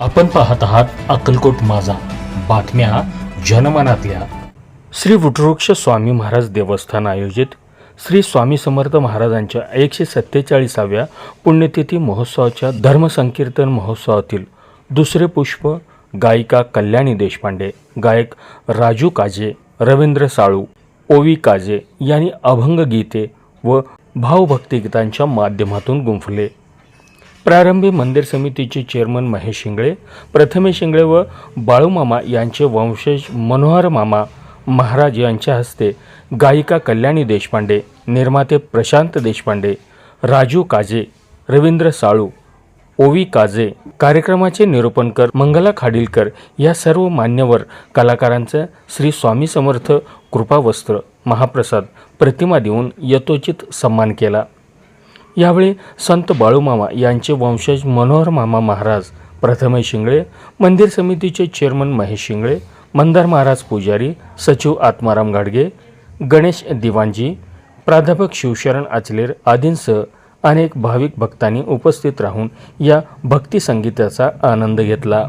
आपण पाहत आहात अक्कलकोट माझा. बातम्या जनमनातल्या. श्री वृक्षवृक्ष स्वामी महाराज देवस्थान आयोजित श्री स्वामी समर्थ महाराजांच्या एकशे सत्तेचाळीसाव्या पुण्यतिथी महोत्सवाच्या धर्मसंकीर्तन महोत्सवातील दुसरे पुष्प गायिका कल्याणी देशपांडे गायक राजू काजे रवींद्र साळू ओवी काजे यांनी अभंग गीते व भावभक्तिगीतांच्या माध्यमातून गुंफले. प्रारंभी मंदिर समितीचे चेअरमन महेश शिंगळे प्रथमेश शिंगळे व बाळूमामा यांचे वंशज मनोहर मामा महाराज यांच्या हस्ते गायिका कल्याणी देशपांडे निर्माते प्रशांत देशपांडे राजू काजे रवींद्र साळू ओवी काजे कार्यक्रमाचे निरूपणकर मंगला खाडीलकर या सर्व मान्यवर कलाकारांचं श्री स्वामी समर्थ कृपावस्त्र महाप्रसाद प्रतिमा देऊन यथोचित सन्मान केला. यावेळी संत बाळूमामा यांचे वंशज मनोहर मामा महाराज प्रथमे शिंगळे मंदिर समितीचे चेअरमन महेश शिंगळे मंदार महाराज पुजारी सचिव आत्माराम गाडगे गणेश दिवाणजी प्राध्यापक शिवशरण आचलेर आदींसह अनेक भाविक भक्तांनी उपस्थित राहून या भक्ती संगीताचा आनंद घेतला.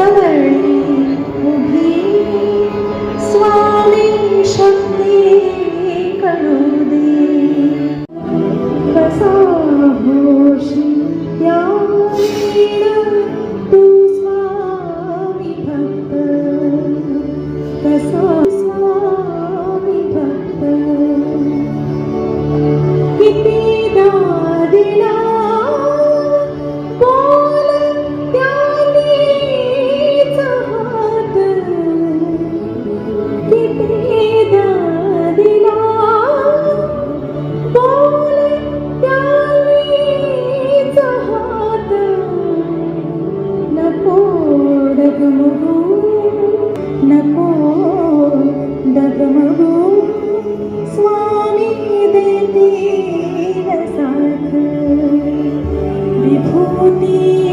Together. स्वामी देति साध विभूति